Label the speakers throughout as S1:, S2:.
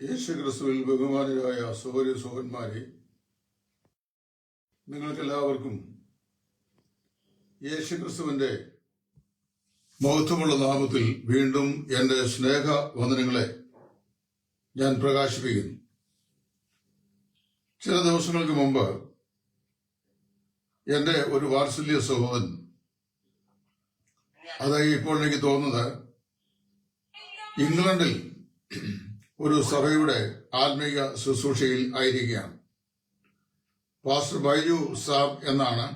S1: യേശുക്രിസ്തുവിൽ ബഹുമാനരായ സഹോദരി സോഹന്മാരെ നിങ്ങൾക്കെല്ലാവർക്കും യേശുക്രിസ്തുവിന്റെ മഹത്വമുള്ള നാമത്തിൽ വീണ്ടും എന്റെ സ്നേഹ വന്ദനങ്ങളെ ഞാൻ പ്രകാശിപ്പിക്കുന്നു. ചില ദിവസങ്ങൾക്ക് മുമ്പ് എന്റെ ഒരു വാത്സല്യ സഹോദരൻ അത് ഇപ്പോൾ എനിക്ക് തോന്നുന്നത് ഇംഗ്ലണ്ടിൽ ഒരു സഭയുടെ ആത്മീക ശുശ്രൂഷയിൽ ആയിരിക്കുകയാണ്. പാസ്റ്റർ ബൈജു സാബ് എന്നാണ്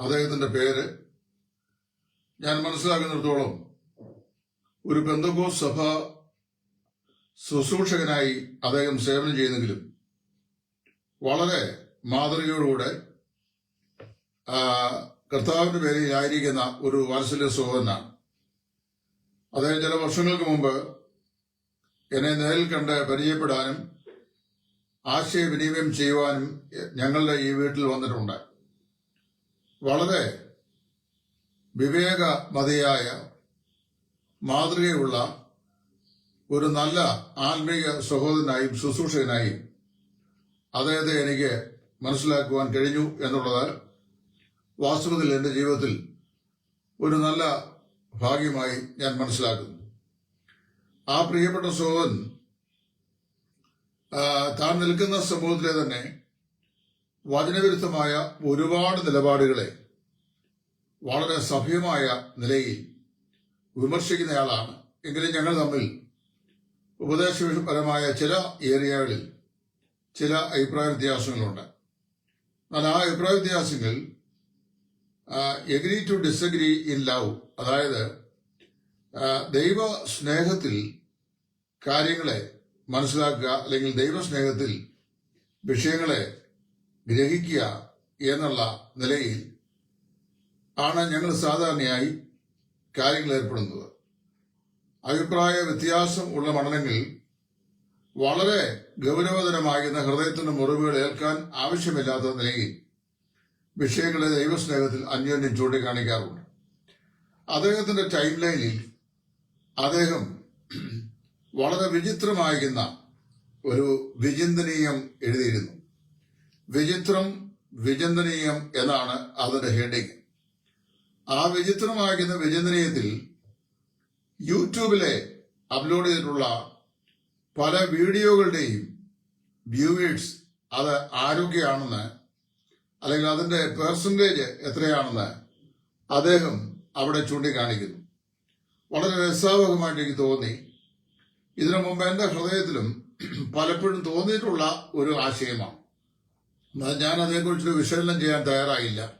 S1: അദ്ദേഹത്തിന്റെ പേര്. ഞാൻ മനസ്സിലാക്കുന്നിടത്തോളം ഒരു ബന്ധുക്കോ സഭ ശുശ്രൂഷകനായി അദ്ദേഹം സേവനം ചെയ്യുന്നെങ്കിലും വളരെ മാതൃകയോടുകൂടെ കർത്താവിന്റെ പേരിൽ ആയിരിക്കുന്ന ഒരു വാത്സല്യ സഹോദരനാണ്. അദ്ദേഹം ചില വർഷങ്ങൾക്ക് മുമ്പ് എന്നെ നേരിൽ കണ്ട് പരിചയപ്പെടാനും ആശയവിനിമയം ചെയ്യുവാനും ഞങ്ങളുടെ ഈ വീട്ടിൽ വന്നിട്ടുണ്ട്. വളരെ വിവേകമതിയായ മാതൃകയുള്ള ഒരു നല്ല ആത്മീയ സഹോദരനായും ശുശ്രൂഷകനായും അദ്ദേഹത്തെ എനിക്ക് മനസ്സിലാക്കുവാൻ കഴിഞ്ഞു എന്നുള്ളത് വാസ്തവത്തിൽ എന്റെ ജീവിതത്തിൽ ഒരു നല്ല ഭാഗ്യമായി ഞാൻ മനസ്സിലാക്കുന്നു. ആ പ്രിയപ്പെട്ട സോഹൻ താൻ നിൽക്കുന്ന സമൂഹത്തിലെ തന്നെ വചനവിരുദ്ധമായ ഒരുപാട് നിലപാടുകളെ വളരെ സഭ്യമായ നിലയിൽ വിമർശിക്കുന്നയാളാണ്. എങ്കിലും ഞങ്ങൾ തമ്മിൽ ഉപദേശപരമായ ചില ഏരിയകളിൽ ചില അഭിപ്രായ വ്യത്യാസങ്ങളുണ്ട്. എന്നാൽ ആ അഭിപ്രായ വ്യത്യാസങ്ങൾ agree to disagree in love അതായത് ദൈവ സ്നേഹത്തിൽ കാര്യങ്ങളെ മനസ്സിലാക്കുക അല്ലെങ്കിൽ ദൈവ സ്നേഹത്തിൽ വിഷയങ്ങളെ ഗ്രഹിക്കുക എന്നുള്ള നിലയിൽ ആണ് ഞങ്ങൾ സാധാരണയായി കാര്യങ്ങൾ ഏർപ്പെടുന്നത്. അഭിപ്രായ വ്യത്യാസം ഉള്ള മണ്ഡലങ്ങളിൽ വളരെ ഗൗരവതരമാകുന്ന ഹൃദയത്തിന്റെ മുറിവുകൾ ഏൽക്കാൻ ആവശ്യമില്ലാത്ത നിലയിൽ വിഷയങ്ങളെ ദൈവസ്നേഹത്തിൽ അന്യോന്യം ചൂണ്ടിക്കാണിക്കാറുണ്ട്. അദ്ദേഹത്തിന്റെ ടൈം ലൈനിൽ അദ്ദേഹം വളരെ വിചിത്രമാകുന്ന ഒരു വിചിന്തനീയം എഴുതിയിരുന്നു. വിചിത്രം വിചിന്തനീയം എന്നാണ് അതിന്റെ ഹെഡിങ്. ആ വിചിത്രമാകുന്ന വിചിന്തനീയത്തിൽ യൂട്യൂബിലെ അപ്ലോഡ് ചെയ്തിട്ടുള്ള പല വീഡിയോകളുടെയും വ്യൂവേഴ്സ് അത് ആരൊക്കെയാണെന്ന് അല്ലെങ്കിൽ അതിന്റെ പെർസെന്റേജ് എത്രയാണെന്ന് അദ്ദേഹം അവിടെ ചൂണ്ടിക്കാണിക്കുന്നു. വളരെ രസാവകമായിട്ട് എനിക്ക് തോന്നി. ഇതിനു മുമ്പ് എന്റെ ഹൃദയത്തിലും പലപ്പോഴും തോന്നിയിട്ടുള്ള ഒരു ആശയമാണ്. എന്നാൽ ഞാൻ അതിനെക്കുറിച്ച് വിശകലനം ചെയ്യാൻ തയ്യാറായില്ല.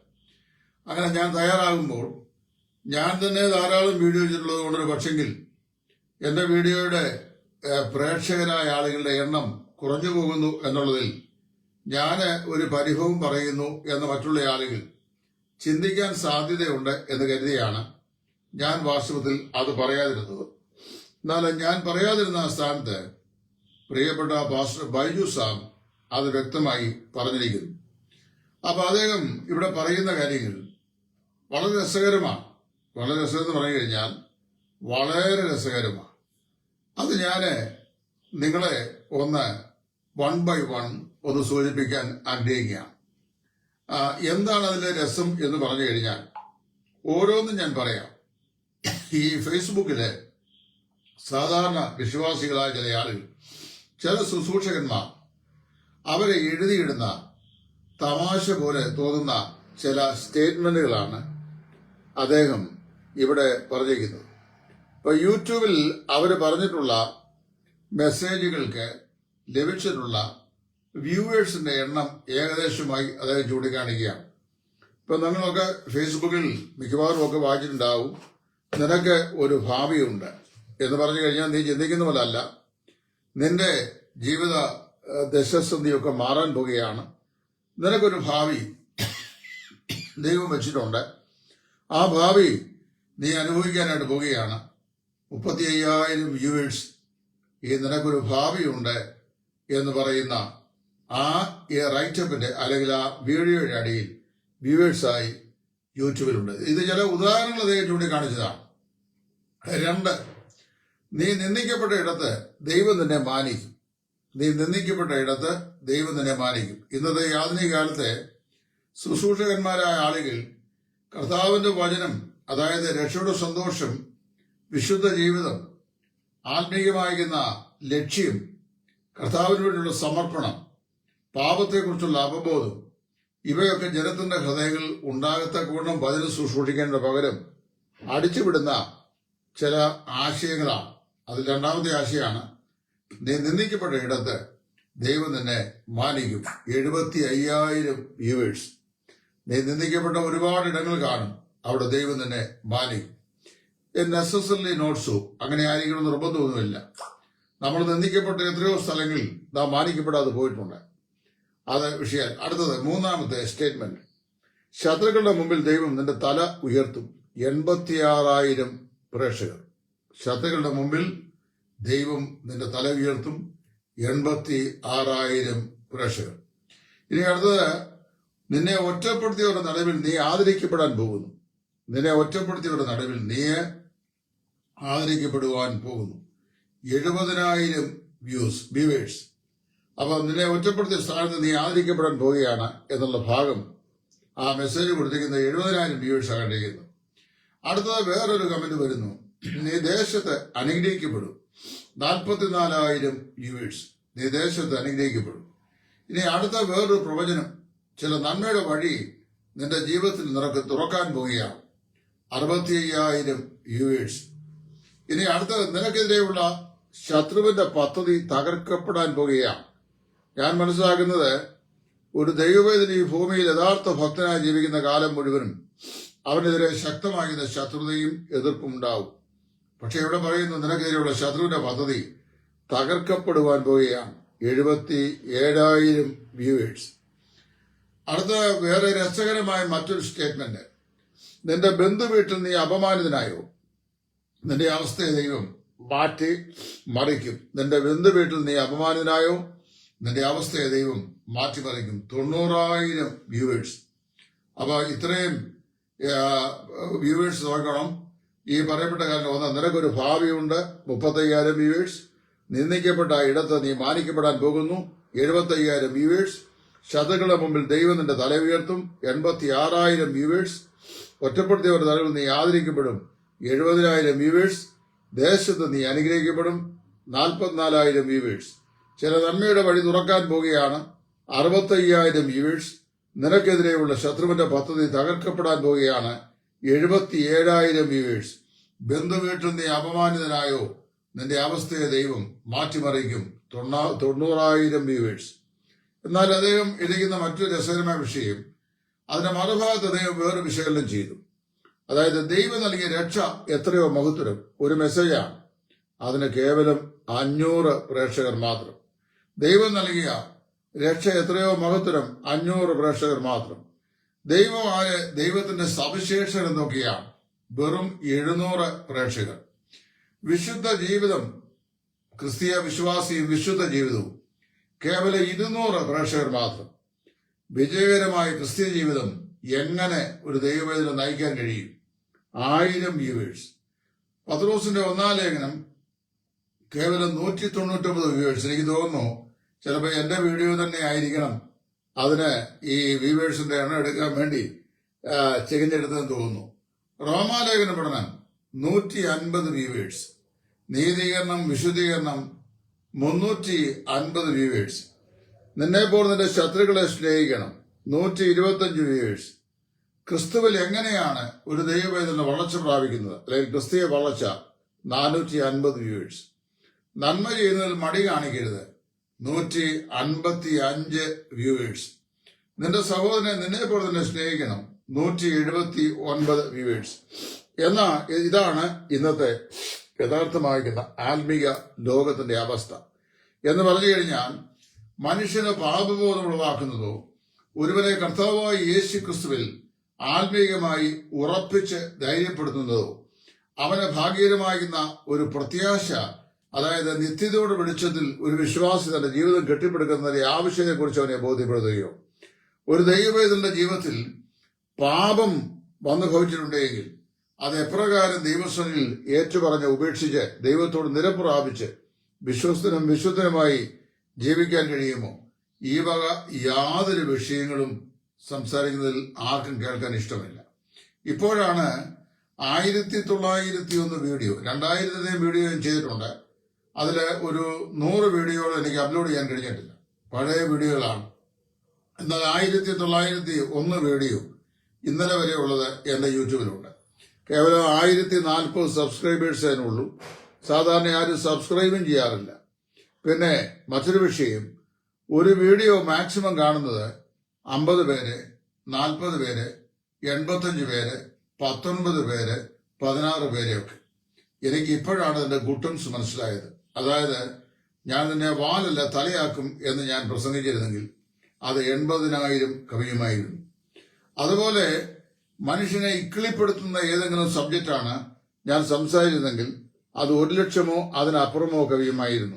S1: അങ്ങനെ ഞാൻ തയ്യാറാകുമ്പോൾ ഞാൻ തന്നെ ധാരാളം വീഡിയോ ചെയ്തിട്ടുള്ളത് കൊണ്ടൊരു പക്ഷെങ്കിൽ എന്റെ വീഡിയോയുടെ പ്രേക്ഷകരായ ആളുകളുടെ എണ്ണം കുറഞ്ഞു പോകുന്നു എന്നുള്ളതിൽ ഞാൻ ഒരു പരിഭവം പറയുന്നു എന്ന് മറ്റുള്ള ആളുകൾ ചിന്തിക്കാൻ സാധ്യതയുണ്ട് എന്ന് കരുതിയാണ് ഞാൻ വാസ്തവത്തിൽ അത് പറയാതിരുന്നത്. എന്നാൽ ഞാൻ പറയാതിരുന്ന ആ സ്ഥാനത്ത് പ്രിയപ്പെട്ട പാസ്റ്റർ ബൈജു സാബ് അത് വ്യക്തമായി പറഞ്ഞിരിക്കുന്നു. അപ്പൊ അദ്ദേഹം ഇവിടെ പറയുന്ന കാര്യങ്ങൾ വളരെ രസകരമാണ്. വളരെ രസം എന്ന് പറഞ്ഞു കഴിഞ്ഞാൽ വളരെ രസകരമാണ്. അത് ഞാൻ നിങ്ങളെ ഒന്ന് വൺ ബൈ വൺ ഒന്ന് സൂചിപ്പിക്കാൻ ആഗ്രഹിക്കുകയാണ്. എന്താണ് അതിലെ രസം എന്ന് പറഞ്ഞു കഴിഞ്ഞാൽ ഓരോന്നും ഞാൻ പറയാം. ഈ ഫേസ്ബുക്കിലെ സാധാരണ വിശ്വാസികളായ ചില ആളുകൾ ചില ശുശ്രൂഷകന്മാർ അവരെ എഴുതിയിടുന്ന തമാശ പോലെ തോന്നുന്ന ചില സ്റ്റേറ്റ്മെന്റുകളാണ് അദ്ദേഹം ഇവിടെ പറഞ്ഞിരിക്കുന്നത്. ഇപ്പൊ യൂട്യൂബിൽ അവർ പറഞ്ഞിട്ടുള്ള മെസ്സേജുകൾക്ക് ലഭിച്ചിട്ടുള്ള വ്യൂവേഴ്സിന്റെ എണ്ണം ഏകദേശമായി അദ്ദേഹം ചൂണ്ടിക്കാണിക്കുകയാണ്. ഇപ്പൊ നമ്മളൊക്കെ ഫേസ്ബുക്കിൽ മിക്കവാറും ഒക്കെ വായിച്ചിട്ടുണ്ടാവും. നിനക്ക് ഒരു ഭാവിയുണ്ട് എന്ന് പറഞ്ഞു കഴിഞ്ഞാൽ നീ ചിന്തിക്കുന്ന പോലെ അല്ല. നിന്റെ ജീവിത ദശസന്ധിയൊക്കെ മാറാൻ പോകുകയാണ്. നിനക്കൊരു ഭാവി ദൈവം വെച്ചിട്ടുണ്ട്. ആ ഭാവി നീ അനുഭവിക്കാനായിട്ട് പോവുകയാണ് മുപ്പത്തി അയ്യായിരം വ്യൂവേഴ്സ് ഈ നിനക്കൊരു ഭാവിയുണ്ട് എന്ന് പറയുന്ന ആ റൈറ്റപ്പിന്റെ അല്ലെങ്കിൽ ആ വീഡിയോയുടെ അടിയിൽ വ്യൂവേഴ്സായി യൂട്യൂബിലുണ്ട്. ഇത് ചില ഉദാഹരണങ്ങൾ അദ്ദേഹം ചൂണ്ടിക്കാണിച്ചതാണ് രണ്ട് നീ നിന്ദിക്കപ്പെട്ട ഇടത്ത് ദൈവം നിന്നെ മാനിക്കും. നീ നിന്ദിക്കപ്പെട്ട ഇടത്ത് ദൈവം നിന്നെ മാനിക്കും. ഇന്നത്തെ ആധുനിക കാലത്തെ ശുശ്രൂഷകന്മാരായ ആളുകൾ കർത്താവിന്റെ വചനം അതായത് രക്ഷയുടെ സന്തോഷം വിശുദ്ധ ജീവിതം ആത്മീയമായിരിക്കുന്ന ലക്ഷ്യം കർത്താവിന് വേണ്ടിയുള്ള സമർപ്പണം പാപത്തെക്കുറിച്ചുള്ള അവബോധം ഇവയൊക്കെ ജനത്തിന്റെ ഹൃദയങ്ങളിൽ ഉണ്ടാകത്തക്കൂണ്ണം വചനം ശുശ്രൂഷിക്കേണ്ട പകരം അടിച്ചുവിടുന്ന ചില ആശയങ്ങളാണ്. അതിൽ രണ്ടാമത്തെ ആശയമാണ് നീ നിന്ദിക്കപ്പെട്ട ഇടത്ത് ദൈവം തന്നെ മാനിക്കും. എഴുപത്തി അയ്യായിരം വ്യൂവേഴ്സ്. നീ നിന്ദിക്കപ്പെട്ട ഒരുപാട് ഇടങ്ങൾ കാണും. അവിടെ ദൈവം നിന്നെ മാനിക്കും. നെസസറി നോട്ട്സോ അങ്ങനെ ആയിരിക്കണം നിർബന്ധമൊന്നുമില്ല. നമ്മൾ നിന്ദിക്കപ്പെട്ട എത്രയോ സ്ഥലങ്ങളിൽ നാം മാനിക്കപ്പെടാതെ പോയിട്ടുണ്ട്. അത് വിഷയം. അടുത്തത് മൂന്നാമത്തെ സ്റ്റേറ്റ്മെന്റ് ശത്രുക്കളുടെ മുമ്പിൽ ദൈവം നിന്റെ തല ഉയർത്തും. എൺപത്തിയാറായിരം പ്രേക്ഷകർ. ശത്രുക്കളുടെ മുമ്പിൽ ദൈവം നിന്റെ തല ഉയർത്തും. എൺപത്തി ആറായിരം പ്രേക്ഷകർ. ഇനി അടുത്തത് നിന്നെ ഒറ്റപ്പെടുത്തിയവരുടെ നടുവിൽ നീ ആദരിക്കപ്പെടാൻ പോകുന്നു. നിന്നെ ഒറ്റപ്പെടുത്തിയവരുടെ നടുവിൽ നീ ആദരിക്കപ്പെടുവാൻ പോകുന്നു. എഴുപതിനായിരം വ്യൂസ് വ്യൂവേഴ്സ് അപ്പൊ നിന്നെ ഒറ്റപ്പെടുത്തിയ സ്ഥാനത്ത് നീ ആദരിക്കപ്പെടാൻ പോവുകയാണ് എന്നുള്ള ഭാഗം ആ മെസ്സേജ് കൊടുത്തിരിക്കുന്ന എഴുപതിനായിരം വ്യൂവേഴ്സ് കണ്ടിരിക്കുന്നു അടുത്തത് വേറൊരു കമന്റ് വരുന്നു. നീ ദേശത്ത് അനുഗ്രഹിക്കപ്പെടും. നാൽപ്പത്തിനാലായിരം വ്യൂവേഴ്സ് നീ ദേശത്ത് അനുഗ്രഹിക്കപ്പെടും. ഇനി അടുത്ത വേറൊരു പ്രവചനം. ചില നന്മയുടെ വഴി നിന്റെ ജീവിതത്തിൽ നിനക്ക് തുറക്കാൻ പോവുകയാണ്. അറുപത്തി അയ്യായിരം വ്യൂവേഴ്സ്. ഇനി അടുത്ത നിനക്കെതിരെയുള്ള ശത്രുവിന്റെ പദ്ധതി തകർക്കപ്പെടാൻ പോകുകയാണ് ഞാൻ മനസ്സിലാക്കുന്നത് ഒരു ദൈവവേദന ഈ ഭൂമിയിൽ യഥാർത്ഥ ഭക്തനായി ജീവിക്കുന്ന കാലം മുഴുവനും അവനെതിരെ ശക്തമാകുന്ന ശത്രുതയും എതിർപ്പും ഉണ്ടാവും. പക്ഷെ ഇവിടെ പറയുന്നു നിനക്കെതിരെയുള്ള ശത്രുവിന്റെ പദ്ധതി തകർക്കപ്പെടുവാൻ പോവുകയാണ്. എഴുപത്തി ഏഴായിരം വ്യൂവേഴ്സ്. അടുത്ത വേറെ രസകരമായ മറ്റൊരു സ്റ്റേറ്റ്മെന്റ്. നിന്റെ ബന്ധു വീട്ടിൽ നീ അപമാനിതനായോ? നിന്റെ അവസ്ഥയെ ദൈവം മാറ്റി മറിക്കും നിന്റെ ബന്ധു വീട്ടിൽ നീ അപമാനിതനായോ? നിന്റെ അവസ്ഥയെ ദൈവം മാറ്റിമറിക്കും. തൊണ്ണൂറായിരം വ്യൂവേഴ്സ് അപ്പോൾ ഇത്രയും വ്യൂവേഴ്സ് നോക്കണം. ഈ പറയപ്പെട്ട കാര്യം ഒന്ന് നിനക്കൊരു ഭാവിയുണ്ട്. മുപ്പത്തയ്യായിരം വ്യൂവേഴ്സ് നിന്ദിക്കപ്പെട്ട ഇടത്ത് നീ മാനിക്കപ്പെടാൻ പോകുന്നു. എഴുപത്തയ്യായിരം വ്യൂവേഴ്സ് ശതകളുടെ മുമ്പിൽ ദൈവം നിന്റെ തല ഉയർത്തും. എൺപത്തി ആറായിരം വ്യൂവേഴ്സ് ഒറ്റപ്പെടുത്തിയവരുടെ തലവിൽ നീ ആദരിക്കപ്പെടും. എഴുപതിനായിരം വ്യൂവേഴ്സ് ദേശത്ത് നീ അനുഗ്രഹിക്കപ്പെടും. നാൽപ്പത്തിനാലായിരം വ്യൂവേഴ്സ് ചില നന്മയുടെ വഴി തുറക്കാൻ പോവുകയാണ് അറുപത്തയ്യായിരം യൂഴ്സ് നിനക്കെതിരെയുള്ള ശത്രുവിന്റെ പദ്ധതി തകർക്കപ്പെടാൻ പോവുകയാണ് എഴുപത്തി ഏഴായിരം യൂഴ്സ് നീ അപമാനിതനായോ? നിന്റെ അവസ്ഥയെ ദൈവം മാറ്റിമറിക്കും. തൊണ്ണാ- തൊണ്ണൂറായിരം വ്യൂവേഴ്സ്. എന്നാൽ അദ്ദേഹം ഇരിക്കുന്ന മറ്റൊരു രസകരമായ വിഷയം. അതിന്റെ മറുഭാഗത്ത് അദ്ദേഹം വേറെ വിശകലനം ചെയ്തു. അതായത് ദൈവം നൽകിയ രക്ഷ എത്രയോ മഹത്വരം ഒരു മെസ്സേജാണ്. അതിന് കേവലം അഞ്ഞൂറ് പ്രേക്ഷകർ മാത്രം. ദൈവം നൽകിയ രക്ഷ എത്രയോ മഹത്തരം അഞ്ഞൂറ് പ്രേക്ഷകർ മാത്രം. ദൈവം ദൈവത്തിന്റെ സവിശേഷത നോക്കിയാണ് വെറും എഴുന്നൂറ് പ്രേക്ഷകർ. വിശുദ്ധ ജീവിതം ക്രിസ്തീയ വിശ്വാസി വിശുദ്ധ ജീവിതവും കേവലം ഇരുന്നൂറ് പ്രേക്ഷകർ മാത്രം. വിജയകരമായ ക്രിസ്തീയ ജീവിതം എങ്ങനെ ഒരു ദൈവവേദന നയിക്കാൻ കഴിയും? ആയിരം വ്യൂവേഴ്സ്. പത്രോസിന്റെ ഒന്നാം ലേഖനം കേവലം നൂറ്റി തൊണ്ണൂറ്റൊമ്പത് വ്യൂവേഴ്സ്. എനിക്ക് തോന്നുന്നു ചിലപ്പോൾ എന്റെ വീഡിയോ തന്നെ ആയിരിക്കണം. അതിന് ഈ വ്യൂവേഴ്സിന്റെ എണ്ണം എടുക്കാൻ വേണ്ടി ചികഞ്ഞെടുത്തെന്ന് തോന്നുന്നു. റോമാലേഖന പഠനം നൂറ്റി അൻപത് വ്യൂവേഴ്സ്. നീതീകരണം വിശുദ്ധീകരണം മുന്നൂറ്റി അൻപത് വ്യൂവേഴ്സ് നിന്നെപ്പോൾ നിന്റെ ശത്രുക്കളെ സ്നേഹിക്കണം നൂറ്റി ഇരുപത്തഞ്ച് വ്യൂവേഴ്സ്. ക്രിസ്തുവിൽ എങ്ങനെയാണ് ഒരു ദൈവവേദന വളർച്ച പ്രാപിക്കുന്നത്? അല്ലെങ്കിൽ ക്രിസ്തീയ വളർച്ച നാനൂറ്റി അൻപത് വ്യൂവേഴ്സ്. നന്മ ചെയ്യുന്നതിൽ മടി കാണിക്കരുത്. നൂറ്റി അൻപത്തി അഞ്ച് വ്യൂവേഴ്സ്. നിന്റെ സഹോദരനെ നിന്നെ പോലെ തന്നെ സ്നേഹിക്കണം. നൂറ്റി എഴുപത്തി ഒൻപത് വ്യൂവേഴ്സ്. എന്നാ ഇതാണ് ഇന്നത്തെ യഥാർത്ഥമായിരിക്കുന്ന ആത്മീക ലോകത്തിന്റെ അവസ്ഥ. എന്ന് പറഞ്ഞു കഴിഞ്ഞാൽ മനുഷ്യനെ പാപബോധം ഉളവാക്കുന്നതോ ഒരുവനെ കർത്താവായ യേശു ക്രിസ്തുവിൽ ആത്മീകമായി ഉറപ്പിച്ച് ധൈര്യപ്പെടുത്തുന്നതോ അവനെ ഭാഗ്യകരമാകുന്ന ഒരു പ്രത്യാശ അതായത് നിത്യതയോട് വെളിച്ചത്തിൽ ഒരു വിശ്വാസി തന്റെ ജീവിതം കെട്ടിപ്പടുക്കുന്നതിന്റെ ആവശ്യത്തെക്കുറിച്ച് അവനെ ബോധ്യപ്പെടുത്തുകയോ ഒരു ദൈവവേദന്റെ ജീവിതത്തിൽ പാപം വന്നു ഭവിച്ചിട്ടുണ്ടെങ്കിൽ അത് എപ്രകാരം ദൈവസ്വനിൽ ഏറ്റുപറഞ്ഞ് ഉപേക്ഷിച്ച് ദൈവത്തോട് നിരപ്രാപിച്ച് വിശ്വസ്തനും വിശുദ്ധനുമായി ജീവിക്കാൻ കഴിയുമോ? ഈ വക യാതൊരു വിഷയങ്ങളും സംസാരിക്കുന്നതിൽ ആർക്കും കേൾക്കാൻ ഇഷ്ടമില്ല. ഇപ്പോഴാണ് ആയിരത്തി തൊള്ളായിരത്തി ഒന്ന് വീഡിയോ രണ്ടായിരത്തിലെ വീഡിയോയും ചെയ്തിട്ടുണ്ട്. അതിൽ ഒരു നൂറ് വീഡിയോകൾ എനിക്ക് അപ്ലോഡ് ചെയ്യാൻ കഴിഞ്ഞിട്ടില്ല. പഴയ വീഡിയോകളാണ്. എന്നാൽ ആയിരത്തി തൊള്ളായിരത്തി ഒന്ന് വീഡിയോ ഇന്നലെ വരെ ഉള്ളത് എന്റെ യൂട്യൂബിലുണ്ട്. കേവലം ആയിരത്തി നാൽപ്പത് സബ്സ്ക്രൈബേഴ്സ് അതിനുള്ളൂ സാധാരണ ആരും സബ്സ്ക്രൈബും ചെയ്യാറില്ല. പിന്നെ മറ്റൊരു വിഷയം. ഒരു വീഡിയോ മാക്സിമം കാണുന്നത് അമ്പത് പേര് നാൽപ്പത് പേര് എൺപത്തഞ്ച് പേര് പത്തൊൻപത് പേര് പതിനാറ് പേരെയൊക്കെ. എനിക്ക് ഇപ്പോഴാണ് എന്റെ ഗുട്ടൻസ് മനസ്സിലായത്. അതായത് ഞാൻ നിന്നെ വാലല്ല തലയാക്കും എന്ന് ഞാൻ പ്രസംഗിച്ചിരുന്നെങ്കിൽ അത് എൺപതിനായിരം കവിയുമായിരുന്നു. അതുപോലെ മനുഷ്യനെ ഇക്കിളിപ്പെടുത്തുന്ന ഏതെങ്കിലും സബ്ജക്റ്റാണ് ഞാൻ സംസാരിച്ചതെങ്കിൽ അത് ഒരു ലക്ഷമോ അതിനപ്പുറമോ കവിയുമായിരുന്നു.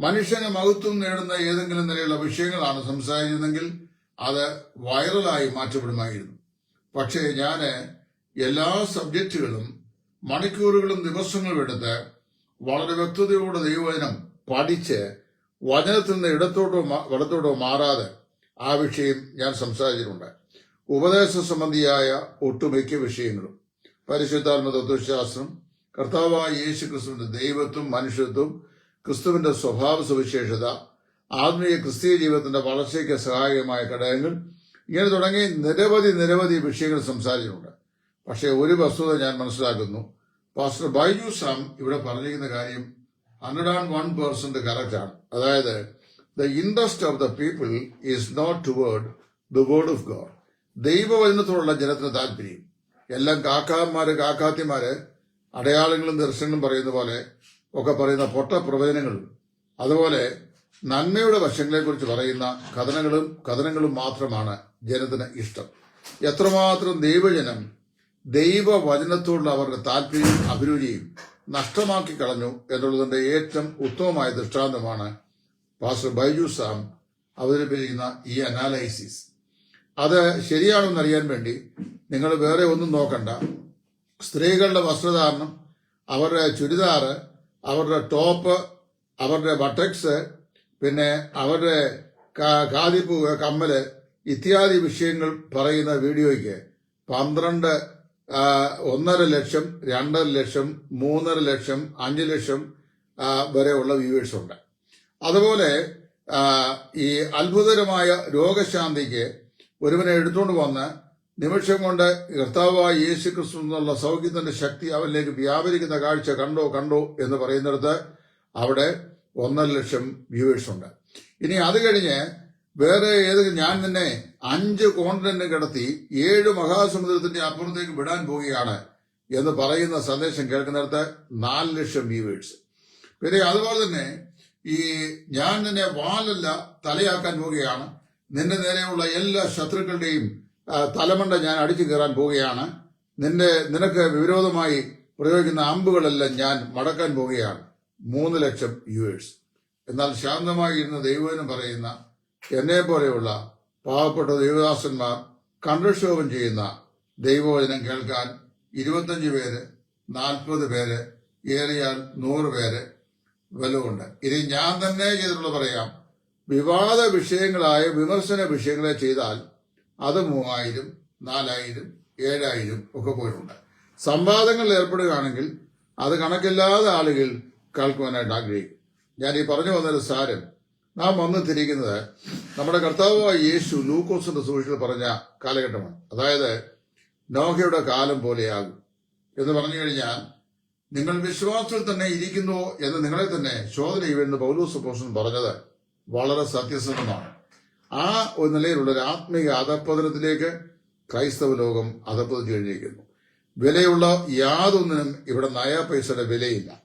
S1: മനുഷ്യന് മഹത്വം നേടുന്ന ഏതെങ്കിലും നിലയുള്ള വിഷയങ്ങളാണ് സംസാരിച്ചതെങ്കിൽ അത് വൈറലായി മാറ്റപ്പെടുമായിരുന്നു. പക്ഷേ ഞാൻ എല്ലാ സബ്ജക്റ്റുകളും മണിക്കൂറുകളും ദിവസങ്ങളും എടുത്ത് വളരെ വ്യക്തതയോടെ ദൈവവചനം പഠിച്ച് വചനത്തിൽ നിന്ന് ഇടത്തോട്ടോ വലത്തോട്ടോ മാറാതെ ആ വിഷയം ഞാൻ സംസാരിച്ചിട്ടുണ്ട്. ഉപദേശ സംബന്ധിയായ ഒട്ടുമിക്ക വിഷയങ്ങളും. പരിശുദ്ധാത്മ തത്വശാസ്ത്രം കർത്താവായ യേശു ക്രിസ്തുവിന്റെ ദൈവത്വം മനുഷ്യത്വം ക്രിസ്തുവിന്റെ സ്വഭാവ സവിശേഷത ആത്മീയ ക്രിസ്തീയ ജീവിതത്തിന്റെ വളർച്ചയ്ക്ക് സഹായകമായ ഘടകങ്ങൾ. ഇങ്ങനെ തുടങ്ങി നിരവധി നിരവധി വിഷയങ്ങൾ സംസാരിച്ചിട്ടുണ്ട്. പക്ഷേ ഒരു വസ്തുത ഞാൻ മനസ്സിലാക്കുന്നു. പാസ്റ്റർ ബൈജു സാം ഇവിടെ പറഞ്ഞിരിക്കുന്ന കാര്യം hundred and one percent correct ആണ്. അതായത് the interest of the people is not toward the word of God. ദൈവവചനത്തോടുള്ള ജനത്തിന് താല്പര്യം. എല്ലാം കാക്കാന്മാര് കാക്കാത്തിമാര് അടയാളങ്ങളും ദർശനങ്ങളും പറയുന്ന പോലെ ഒക്കെ പറയുന്ന പൊട്ട പ്രവചനങ്ങളും. അതുപോലെ നന്മയുടെ വശങ്ങളെ കുറിച്ച് പറയുന്ന കഥനങ്ങളും കഥനങ്ങളും മാത്രമാണ് ജനത്തിന് ഇഷ്ടം. എത്രമാത്രം ദൈവജനം ദൈവവചനത്തോടുള്ള അവരുടെ താല്പര്യവും അഭിരുചിയും നഷ്ടമാക്കി കളഞ്ഞു എന്നുള്ളതിന്റെ ഏറ്റവും ഉത്തമമായ ദൃഷ്ടാന്തമാണ് പാസ്റ്റർ ബൈജു സാം അവതരിപ്പിച്ചിരിക്കുന്ന ഈ അനാലൈസിസ്. അത് ശരിയാണെന്ന് അറിയാൻ വേണ്ടി നിങ്ങൾ വേറെ ഒന്നും നോക്കണ്ട. സ്ത്രീകളുടെ വസ്ത്രധാരണം അവരുടെ ചുരിദാറ് അവരുടെ ടോപ്പ് അവരുടെ ബട്ടക്സ് പിന്നെ അവരുടെ കാതിപ്പൂ കമ്മൽ ഇത്യാദി വിഷയങ്ങൾ പറയുന്ന വീഡിയോയ്ക്ക് പന്ത്രണ്ട് ഒന്നര ലക്ഷം രണ്ടര ലക്ഷം മൂന്നര ലക്ഷം അഞ്ച് ലക്ഷം വരെ വരെയുള്ള വ്യൂവേഴ്സ് ഉണ്ട്. അതുപോലെ ഈ അത്ഭുതകരമായ രോഗശാന്തിക്ക് ഒരുവനെ എടുത്തുകൊണ്ട് വന്ന് നിമിഷം കൊണ്ട് കർത്താവായ യേശു ക്രിസ്തു എന്നുള്ള സൗഖ്യത്തിന്റെ ശക്തി അവനിലേക്ക് വ്യാപരിക്കുന്ന കാഴ്ച കണ്ടോ കണ്ടോ എന്ന് പറയുന്നിടത്ത് അവിടെ ഒന്നര ലക്ഷം വ്യൂവേഴ്സ് ഉണ്ട്. ഇനി അത് കഴിഞ്ഞ് വേറെ ഏതെങ്കിലും ഞാൻ നിന്നെ അഞ്ച് കോണ്ടിനെ കിടത്തി ഏഴ് മഹാസമുദ്രത്തിന്റെ അപ്പുറത്തേക്ക് വിടാൻ പോവുകയാണ് എന്ന് പറയുന്ന സന്ദേശം കേൾക്കുന്നിടത്ത് നാല് ലക്ഷം വ്യൂവേഴ്സ് പിന്നെ അതുപോലെ തന്നെ ഈ ഞാൻ നിന്നെ വാലല്ല തലയാക്കാൻ പോവുകയാണ്. നിന്റെ നേരെയുള്ള എല്ലാ ശത്രുക്കളുടെയും തലമണ്ട ഞാൻ അടിച്ചു കയറാൻ പോവുകയാണ്. നിന്റെ നിനക്ക് വിരോധമായി പ്രയോഗിക്കുന്ന അമ്പുകളെല്ലാം ഞാൻ മടക്കാൻ പോവുകയാണ്. മൂന്ന് ലക്ഷം വ്യൂവേഴ്സ് എന്നാൽ ശാന്തമായി ഇരുന്ന് ദൈവനും പറയുന്ന എന്നെ പോലെയുള്ള പാവപ്പെട്ട ദൈവദാസന്മാർ കണ്ടക്ഷോഭം ചെയ്യുന്ന ദൈവവചനം കേൾക്കാൻ ഇരുപത്തഞ്ച് പേര് നാൽപ്പത് പേര് ഏറിയാൽ നൂറ് പേര് വലുവുണ്ട് ഇനി ഞാൻ തന്നെ ചെയ്തിട്ടുള്ള പറയാം. വിവാദ വിഷയങ്ങളായ വിമർശന വിഷയങ്ങളെ ചെയ്താൽ അത് മൂവായിരം നാലായിരം ഏഴായിരം ഒക്കെ പോയിട്ടുണ്ട്. സംവാദങ്ങളിൽ ഏർപ്പെടുകയാണെങ്കിൽ അത് കണക്കില്ലാതെ ആളുകൾ കേൾക്കുവാനായിട്ട് ആഗ്രഹിക്കും. ഞാൻ ഈ പറഞ്ഞു വന്നൊരു സാരം നാം വന്ന് തിരിക്കുന്നത് നമ്മുടെ കർത്താവായ യേശു ലൂക്കോസിന്റെ സൂക്ഷിച്ചിൽ പറഞ്ഞ കാലഘട്ടമാണ്. അതായത് നോഹയുടെ കാലം പോലെയാകും എന്ന് പറഞ്ഞു കഴിഞ്ഞാൽ നിങ്ങൾ വിശ്വാസത്തിൽ തന്നെ ഇരിക്കുന്നു എന്ന് നിങ്ങളെ തന്നെ ശോധന ചെയ്യുമെന്ന് പൗലൂസ് പോഷൻ പറഞ്ഞത് വളരെ സത്യസന്ധമാണ്. ആ ഒരു നിലയിലുള്ള ഒരു ആത്മീയ അധപ്പതനത്തിലേക്ക് ക്രൈസ്തവ ലോകം അധപ്പതിച്ചു കഴിഞ്ഞിരിക്കുന്നു. വിലയുള്ള യാതൊന്നിനും ഇവിടെ നയാ പൈസയുടെ വിലയില്ല.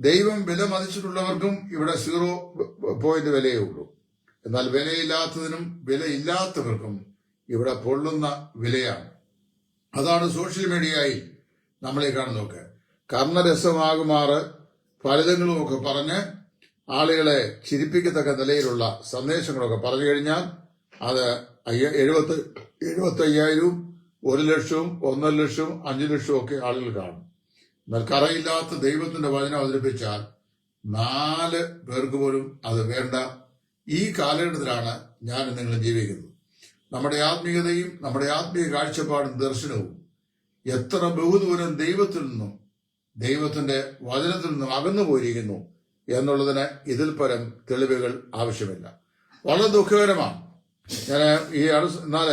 S1: ദൈവം വില മതിച്ചിട്ടുള്ളവർക്കും ഇവിടെ സീറോ പോയിന്റ് വിലയേ ഉള്ളൂ. എന്നാൽ വിലയില്ലാത്തതിനും വിലയില്ലാത്തവർക്കും ഇവിടെ പൊള്ളുന്ന വിലയാണ്. അതാണ് സോഷ്യൽ മീഡിയയിൽ നമ്മളെ കാണുന്നതൊക്കെ. കർണരസമാകുമാറ് ഫലിതങ്ങളുമൊക്കെ പറഞ്ഞ് ആളുകളെ ചിരിപ്പിക്കത്തക്ക നിലയിലുള്ള സന്ദേശങ്ങളൊക്കെ പറഞ്ഞു കഴിഞ്ഞാൽ അത് എഴുപത്തി എഴുപത്തി അയ്യായിരവും ഒരു ലക്ഷവും ഒന്നര ലക്ഷവും അഞ്ചു ലക്ഷവും ഒക്കെ ആളുകൾ കാണും. എന്നാൽ കറയില്ലാത്ത ദൈവത്തിന്റെ വചനം അവതരിപ്പിച്ചാൽ നാല് പേർക്ക് പോലും അത് വേണ്ട. ഈ കാലഘട്ടത്തിലാണ് ഞാൻ നിങ്ങൾ ജീവിക്കുന്നത്. നമ്മുടെ ആത്മീയതയും നമ്മുടെ ആത്മീയ കാഴ്ചപ്പാടും ദർശനവും എത്ര ബഹുദൂരം ദൈവത്തിൽ നിന്നും ദൈവത്തിന്റെ വചനത്തിൽ നിന്നും അകന്നു പോയിരിക്കുന്നു എന്നുള്ളതിന് ഇതിൽ പരം തെളിവുകൾ ആവശ്യമില്ല. വളരെ ദുഃഖകരമാണ്. ഞാൻ ഈ അടു എന്നാൽ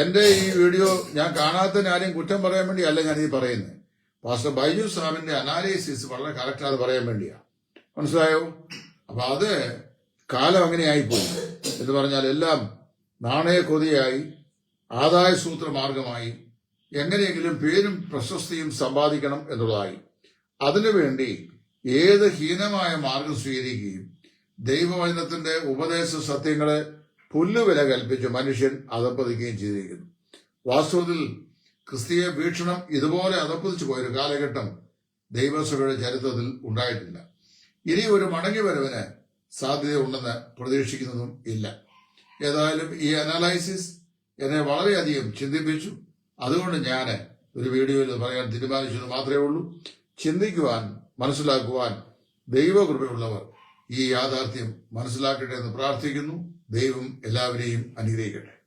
S1: എന്റെ ഈ വീഡിയോ ഞാൻ കാണാത്തതിന് ആരെയും കുറ്റം പറയാൻ വേണ്ടിയല്ല ഞാൻ ഈ പറയുന്നത്. പാസ്റ്റർ ബൈജു സാമിന്റെ അനാലിസിസ് വളരെ കറക്റ്റാണ് പറയാൻ വേണ്ടിയാണ്. മനസ്സിലായോ? അപ്പൊ അത് കാലം അങ്ങനെയായിപ്പോയി. എന്ന് പറഞ്ഞാൽ എല്ലാം നാണയ കൊതിയായി ആദായ സൂത്ര മാർഗമായി എങ്ങനെയെങ്കിലും പേരും പ്രശസ്തിയും സമ്പാദിക്കണം എന്നുള്ളതായി. അതിനുവേണ്ടി ഏത് ഹീനമായ മാർഗം സ്വീകരിക്കുകയും ദൈവവചനത്തിന്റെ ഉപദേശ സത്യങ്ങളെ പുല്ലുവില കൽപ്പിച്ച് മനുഷ്യൻ അതപ്പതിക്കുകയും ചെയ്തിരിക്കുന്നു. വാസ്തവത്തിൽ ക്രിസ്തീയ വീക്ഷണം ഇതുപോലെ അതപ്പതിച്ചു പോയൊരു കാലഘട്ടം ദൈവസഭയുടെ ചരിത്രത്തിൽ ഉണ്ടായിട്ടില്ല. ഇനി ഒരു മടങ്ങി വരവിന് സാധ്യതയുണ്ടെന്ന് പ്രതീക്ഷിക്കുന്നതും ഇല്ല. ഏതായാലും ഈ അനാലൈസിസ് എന്നെ വളരെയധികം ചിന്തിപ്പിച്ചു. അതുകൊണ്ട് ഞാൻ ഒരു വീഡിയോയിൽ പറയാൻ തീരുമാനിച്ചത് മാത്രമേ ഉള്ളൂ. ചിന്തിക്കുവാൻ മനസ്സിലാക്കുവാൻ ദൈവകൃപയുള്ളവർ ഈ യാഥാർത്ഥ്യം മനസ്സിലാക്കട്ടെ എന്ന് പ്രാർത്ഥിക്കുന്നു. ദൈവം എല്ലാവരെയും അനുഗ്രഹിക്കട്ടെ.